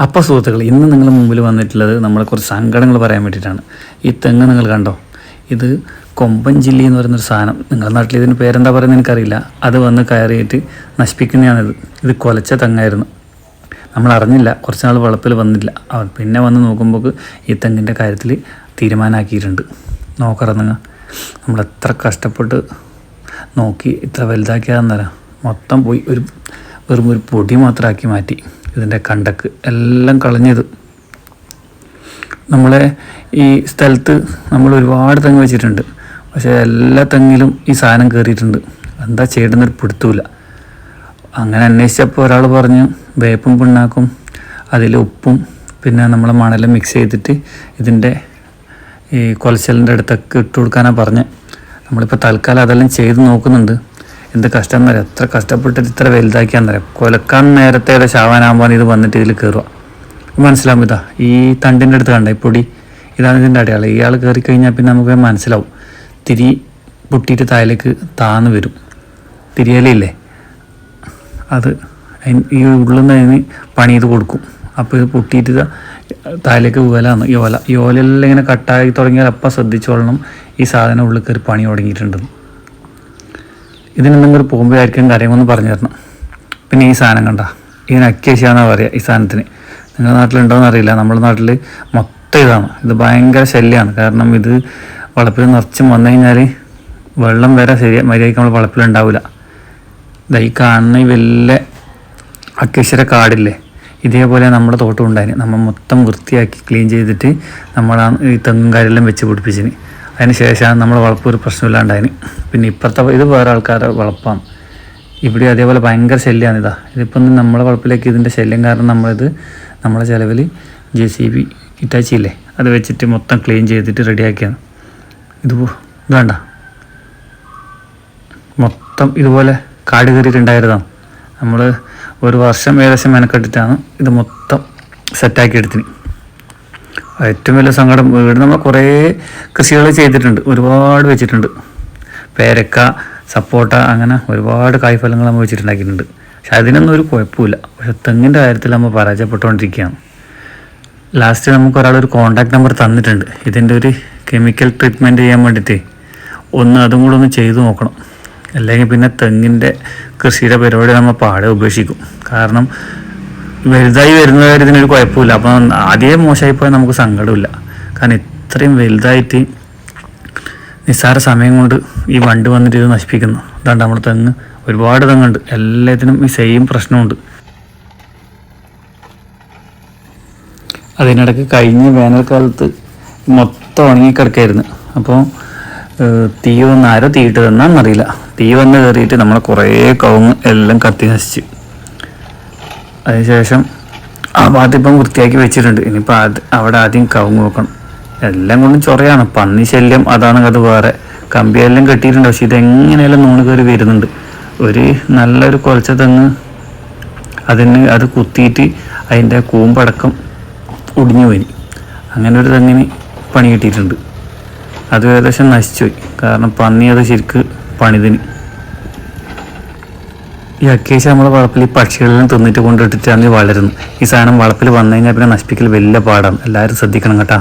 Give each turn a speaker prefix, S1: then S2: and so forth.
S1: അപ്പോൾ സുഹൃത്തുക്കൾ ഇന്ന് നിങ്ങളുടെ മുമ്പിൽ വന്നിട്ടുള്ളത് നമ്മളെ കുറച്ച് സങ്കടങ്ങൾ പറയാൻ വേണ്ടിയിട്ടാണ്. ഈ തെങ്ങ് നിങ്ങൾ കണ്ടോ? ഇത് കൊമ്പൻ ജില്ലി എന്ന് പറയുന്നൊരു സാധനം. നിങ്ങളുടെ നാട്ടിൽ ഇതിന് പേരെന്താ പറയുന്നത് എനിക്കറിയില്ല. അത് വന്ന് കയറിയിട്ട് നശിപ്പിക്കുന്നതാണിത്. ഇത് കൊലച്ച തെങ്ങായിരുന്നു. നമ്മൾ അറിഞ്ഞില്ല. കുറച്ച് നാൾ വളപ്പിൽ വന്നില്ല. പിന്നെ വന്ന് നോക്കുമ്പോൾ ഈ തെങ്ങിന്റെ കാര്യത്തിൽ തീരുമാനമാക്കിയിട്ടുണ്ട് നോക്കറന്നുങ്ങ നമ്മൾ എത്ര കഷ്ടപ്പെട്ട് നോക്കി ഇത്ര വലുതാക്കിയാന്നല്ല മൊത്തം പോയി ഒരു വെറും ഒരു പൊടി മാത്രമാക്കി മാറ്റി. ഇതിന്റെ കണ്ടക്ക് എല്ലാം കളഞ്ഞത്. നമ്മളെ ഈ സ്ഥലത്ത് നമ്മൾ ഒരുപാട് തെങ്ങ് വെച്ചിട്ടുണ്ട്. പക്ഷേ എല്ലാ തെങ്ങിലും ഈ സാധനം കയറിയിട്ടുണ്ട്. എന്താ ചെയ്യേണ്ടെന്നൊരു പിടുത്തൂല അങ്ങനെ അന്വേഷിച്ചപ്പോൾ ഒരാൾ പറഞ്ഞു വേപ്പും പിണ്ണാക്കും അതിൽ ഉപ്പും പിന്നെ നമ്മളെ മണലും മിക്സ് ചെയ്തിട്ട് ഇതിന്റെ ഈ കൊലച്ചലിന്റെ അടുത്തൊക്കെ ഇട്ട് കൊടുക്കാനാണ് പറഞ്ഞത് നമ്മളിപ്പോൾ തൽക്കാലം അതെല്ലാം ചെയ്ത് നോക്കുന്നുണ്ട്. എന്ത് കഷ്ടം വരെ എത്ര കഷ്ടപ്പെട്ടിട്ട് ഇത്ര വലുതാക്കിയാന്നറിയാം. കൊലക്കാൻ നേരത്തെ ശാവാനാകുമ്പോൾ ഇത് വന്നിട്ട് ഇതിൽ കയറുക മനസ്സിലാവും ഇതാ ഈ തണ്ടിന്റെ അടുത്ത് കണ്ട ഈ പൊടി? ഇതാണ് ഇതിന്റെ അടയാളം. ഇയാൾ കയറി കഴിഞ്ഞാൽ പിന്നെ നമുക്ക് മനസ്സിലാവും. തിരി പൊട്ടിയിട്ട് താഴേക്ക് താന്ന് വരും. തിരിയലില്ലേ? അത് ഈ ഉള്ളിൽ നിന്ന് അതിന് പണി ചെയ്ത് കൊടുക്കും. അപ്പോൾ ഇത് പൊട്ടിയിട്ട് താഴേക്ക് പോകലാണ് ഈ ഓല ഈ ഓലെല്ലാം ഇങ്ങനെ കട്ടായി തുടങ്ങിയാൽ അപ്പം ശ്രദ്ധിച്ചോളണം. ഈ സാധനം ഉള്ളിൽ കയറി പണി തുടങ്ങിയിട്ടുണ്ടെന്ന് ഇതിനെന്തെങ്കിലും പോകുമ്പോഴായിരിക്കും കാര്യങ്ങളൊന്ന് പറഞ്ഞു തരണം. പിന്നെ ഈ സാധനം കണ്ട. ഇതിന് അക്കേഷ്യ എന്നാണ് പറയുക ഈ സാധനത്തിന്. നിങ്ങളുടെ നാട്ടിലുണ്ടോയെന്ന് അറിയില്ല. നമ്മുടെ നാട്ടിൽ മൊത്തം ഇതാണ്. ഇത് ഭയങ്കര ശല്യമാണ് കാരണം ഇത് വളപ്പിൽ നിറച്ചും വന്നു കഴിഞ്ഞാൽ വെള്ളം വരെ ശരി മര്യാദയ്ക്ക് നമ്മൾ വളപ്പിലുണ്ടാവില്ല ഉണ്ടാവില്ല ഈ കാണുന്ന ഈ വലിയ അക്കേശ്വര കാടില്ലേ? ഇതേപോലെ നമ്മുടെ തോട്ടം ഉണ്ടായിന്. നമ്മൾ മൊത്തം വൃത്തിയാക്കി ക്ലീൻ ചെയ്തിട്ട് നമ്മൾ ഈ തെങ്ങും കാര്യമെല്ലാം വെച്ച് പിടിപ്പിച്ചിന്. അതിന് ശേഷമാണ് നമ്മൾ വളപ്പ് ഒരു പ്രശ്നമില്ലാണ്ടായിന്. പിന്നെ ഇപ്പുറത്തെ ഇത് വേറെ ആൾക്കാരുടെ വളപ്പാണ്. ഇവിടെ അതേപോലെ ഭയങ്കര ശല്യമാണ് ഇതാ. ഇതിപ്പം നമ്മളെ വളപ്പിലേക്ക് ഇതിന്റെ ശല്യം കാരണം നമ്മളിത് നമ്മളെ ചിലവിൽ ജെ സി ബി ഇറ്റാച്ചിയില്ലേ അത് വെച്ചിട്ട് മൊത്തം ക്ലീൻ ചെയ്തിട്ട് റെഡിയാക്കിയാണ്. ഇത് വേണ്ട മൊത്തം ഇതുപോലെ കാട് കയറിയിട്ടുണ്ടായിരുന്നതാണ് നമ്മൾ ഒരു വർഷം ഏകദേശം മെനക്കെട്ടിട്ടാണ് ഇത് മൊത്തം സെറ്റാക്കി എടുത്തിന്. ഏറ്റവും വലിയ സങ്കടം വീട് നമ്മൾ കുറേ കൃഷികൾ ചെയ്തിട്ടുണ്ട്. ഒരുപാട് വെച്ചിട്ടുണ്ട്. പേരക്ക സപ്പോട്ട അങ്ങനെ ഒരുപാട് കായ്ഫലങ്ങൾ നമ്മൾ വെച്ചിട്ടുണ്ടാക്കിയിട്ടുണ്ട്. പക്ഷെ അതിനൊന്നും ഒരു കുഴപ്പമില്ല. പക്ഷെ തെങ്ങിന്റെ കാര്യത്തിൽ നമ്മൾ പരാജയപ്പെട്ടുകൊണ്ടിരിക്കുകയാണ്. ലാസ്റ്റ് നമുക്ക് ഒരാളൊരു കോണ്ടാക്ട് നമ്പർ തന്നിട്ടുണ്ട്. ഇതിന്റെ ഒരു കെമിക്കൽ ട്രീറ്റ്മെന്റ് ചെയ്യാൻ വേണ്ടിയിട്ട്. ഒന്ന് അതും കൂടെ ഒന്ന് ചെയ്തു നോക്കണം. അല്ലെങ്കിൽ പിന്നെ തെങ്ങിന്റെ കൃഷിയുടെ പരിപാടി നമ്മൾ പാടെ ഉപേക്ഷിക്കും. കാരണം വലുതായി വരുന്ന ഇതിനൊരു കുഴപ്പമില്ല. അപ്പം ആദ്യം മോശമായി പോയാൽ നമുക്ക് സങ്കടമില്ല. കാരണം ഇത്രയും വലുതായിട്ട് നിസ്സാര സമയം കൊണ്ട് ഈ വണ്ട് വന്നിട്ട് ഇത് നശിപ്പിക്കുന്നു. അതാണ്ട് നമ്മുടെ തെങ്ങ് ഒരുപാട് തെങ്ങുണ്ട് എല്ലാത്തിനും ഈ സെയിം പ്രശ്നമുണ്ട്. അതിനിടയ്ക്ക് കഴിഞ്ഞ വേനൽക്കാലത്ത് മൊത്തം ഉണങ്ങിക്കിടക്കായിരുന്നു. അപ്പോൾ തീ വന്ന് ആരോ തീയിട്ട് തന്നാന്നറിയില്ല. തീ വന്ന് കയറിയിട്ട് നമ്മളെ കുറേ കവുങ്ങ് എല്ലാം കത്തി നശിച്ച്. അതിനുശേഷം ആ ഭാഗത്ത് ഇപ്പം വൃത്തിയാക്കി വെച്ചിട്ടുണ്ട്. ഇനിയിപ്പോൾ അത് അവിടെ ആദ്യം കവുങ്ങ് നോക്കണം എല്ലാം കൊണ്ടും ചൊറയാണ്. പന്നി ശല്യം അതാണ് അത് വേറെ. കമ്പിയെല്ലാം കെട്ടിയിട്ടുണ്ട്. പക്ഷെ ഇതെങ്ങനെയെല്ലാം നൂണ് കയറി വരുന്നുണ്ട്? ഒരു നല്ലൊരു കുലച്ച തെങ്ങ് അതിന് അത് കുത്തിയിട്ട് അതിന്റെ കൂമ്പടക്കം ഒടിഞ്ഞു പോയി. അങ്ങനെ ഒരു തെങ്ങിന് പണി കിട്ടിയിട്ടുണ്ട്. അത് ഏകദേശം നശിച്ചുപോയി കാരണം പന്നി അത് ശരിക്ക് പണിതിന്. ഈ അക്കേശ നമ്മൾ വളപ്പിൽ ഈ പക്ഷികളെല്ലാം തിന്നിട്ട് കൊണ്ടിട്ടിട്ടാണ് വളരുന്നത്. ഈ സാധനം വളപ്പിൽ വന്നു കഴിഞ്ഞാൽ പിന്നെ നശിപ്പിക്കൽ വലിയ പാടാണ്. എല്ലാവരും ശ്രദ്ധിക്കണം കേട്ടാ.